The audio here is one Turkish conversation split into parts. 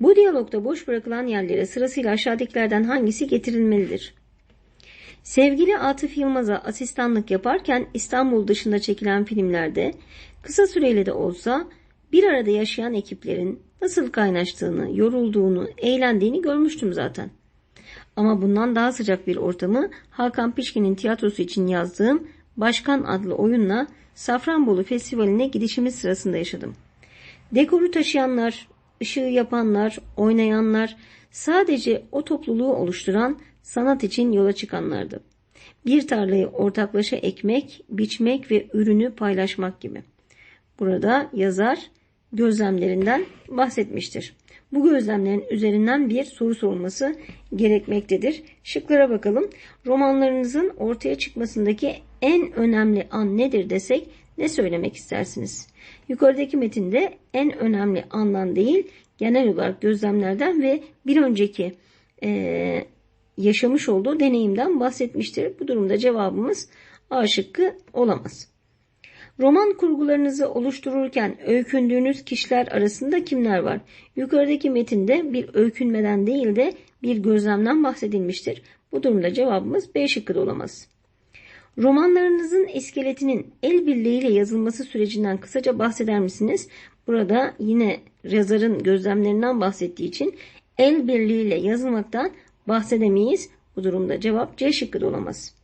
Bu diyalogda boş bırakılan yerlere sırasıyla aşağıdakilerden hangisi getirilmelidir? Sevgili Atıf Yılmaz'a asistanlık yaparken İstanbul dışında çekilen filmlerde kısa süreli de olsa bir arada yaşayan ekiplerin nasıl kaynaştığını, yorulduğunu, eğlendiğini görmüştüm zaten. Ama bundan daha sıcak bir ortamı Hakan Pişkin'in tiyatrosu için yazdığım Başkan adlı oyunla Safranbolu Festivali'ne gidişimiz sırasında yaşadım. Dekoru taşıyanlar, ışığı yapanlar, oynayanlar sadece o topluluğu oluşturan sanat için yola çıkanlardı. Bir tarlayı ortaklaşa ekmek, biçmek ve ürünü paylaşmak gibi. Burada yazar gözlemlerinden bahsetmiştir. Bu gözlemlerin üzerinden bir soru sorulması gerekmektedir. Şıklara bakalım. Romanlarınızın ortaya çıkmasındaki en önemli an nedir desek ne söylemek istersiniz? Yukarıdaki metinde en önemli andan değil genel olarak gözlemlerden ve bir önceki e, yaşamış olduğu deneyimden bahsetmiştir. Bu durumda cevabımız A şıkkı olamaz. Roman kurgularınızı oluştururken öykündüğünüz kişiler arasında kimler var? Yukarıdaki metinde bir öykünmeden değil de bir gözlemden bahsedilmiştir. Bu durumda cevabımız B şıkkı da olamaz. Romanlarınızın iskeletinin el birliğiyle yazılması sürecinden kısaca bahseder misiniz? Burada yine yazarın gözlemlerinden bahsettiği için el birliğiyle yazılmaktan bahsedemeyiz. Bu durumda cevap C şıkkı da olamaz.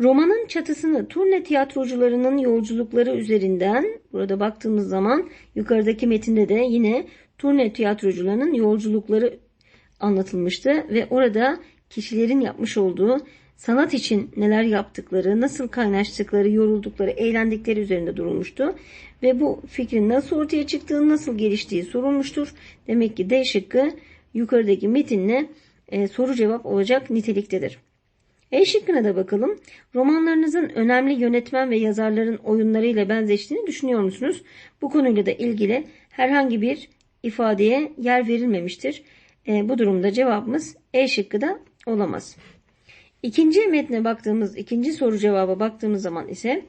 Romanın çatısını turne tiyatrocularının yolculukları üzerinden burada baktığımız zaman yukarıdaki metinde de yine turne tiyatrocularının yolculukları anlatılmıştı ve orada kişilerin yapmış olduğu sanat için neler yaptıkları, nasıl kaynaştıkları, yoruldukları, eğlendikleri üzerinde durulmuştu. Ve bu fikrin nasıl ortaya çıktığı, nasıl geliştiği sorulmuştur. Demek ki D şıkkı yukarıdaki metinle e, soru cevap olacak niteliktedir. E şıkkına da bakalım. Romanlarınızın önemli yönetmen ve yazarların oyunlarıyla benzeştiğini düşünüyor musunuz? Bu konuyla da ilgili herhangi bir ifadeye yer verilmemiştir. E, bu durumda cevabımız E şıkkı da olamaz. İkinci metne baktığımız, ikinci soru cevaba baktığımız zaman ise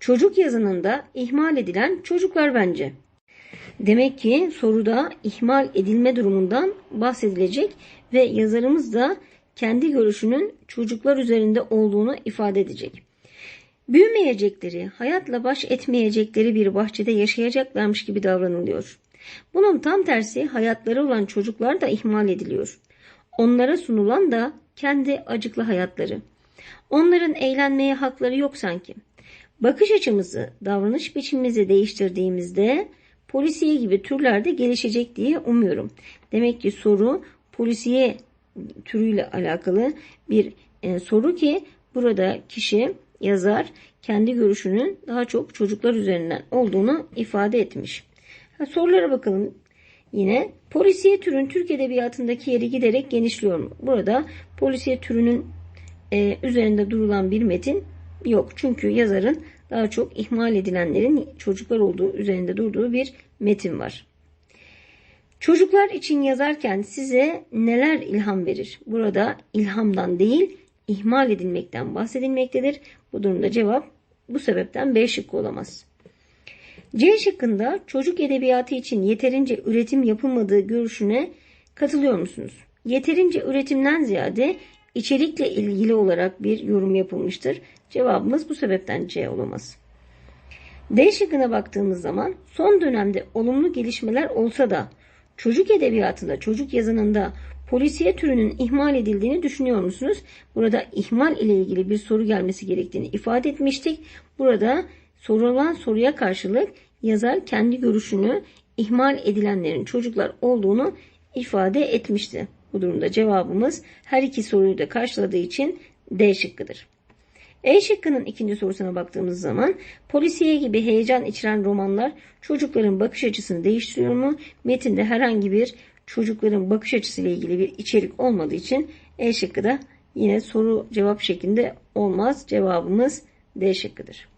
çocuk yazınında ihmal edilen çocuklar bence. Demek ki soruda ihmal edilme durumundan bahsedilecek ve yazarımız da kendi görüşünün çocuklar üzerinde olduğunu ifade edecek. Büyümeyecekleri, hayatla baş etmeyecekleri bir bahçede yaşayacaklarmış gibi davranılıyor. Bunun tam tersi hayatları olan çocuklar da ihmal ediliyor. Onlara sunulan da kendi acıklı hayatları. Onların eğlenmeye hakları yok sanki. Bakış açımızı, davranış biçimimizi değiştirdiğimizde polisiye gibi türlerde gelişecek diye umuyorum. Demek ki soru polisiye türüyle alakalı bir e, soru ki burada kişi yazar kendi görüşünün daha çok çocuklar üzerinden olduğunu ifade etmiş. Ha, sorulara bakalım. Yine polisiye türün Türk Edebiyatı'ndaki yeri giderek genişliyor mu? Burada polisiye türünün e, üzerinde durulan bir metin yok. Çünkü yazarın daha çok ihmal edilenlerin çocuklar olduğu üzerinde durduğu bir metin var. Çocuklar için yazarken size neler ilham verir? Burada ilhamdan değil, ihmal edilmekten bahsedilmektedir. Bu durumda cevap bu sebepten B şıkkı olamaz. C şıkkında çocuk edebiyatı için yeterince üretim yapılmadığı görüşüne katılıyor musunuz? Yeterince üretimden ziyade içerikle ilgili olarak bir yorum yapılmıştır. Cevabımız bu sebepten C olamaz. D şıkkına baktığımız zaman son dönemde olumlu gelişmeler olsa da çocuk edebiyatında, çocuk yazınında polisiye türünün ihmal edildiğini düşünüyor musunuz? Burada ihmal ile ilgili bir soru gelmesi gerektiğini ifade etmiştik. Burada sorulan soruya karşılık yazar kendi görüşünü ihmal edilenlerin çocuklar olduğunu ifade etmişti. Bu durumda cevabımız her iki soruyu da karşıladığı için D şıkkıdır. E şıkkının ikinci sorusuna baktığımız zaman polisiye gibi heyecan içeren romanlar çocukların bakış açısını değiştiriyor mu? Metinde herhangi bir çocukların bakış açısıyla ilgili bir içerik olmadığı için E şıkkı da yine soru cevap şeklinde olmaz. Cevabımız D şıkkıdır.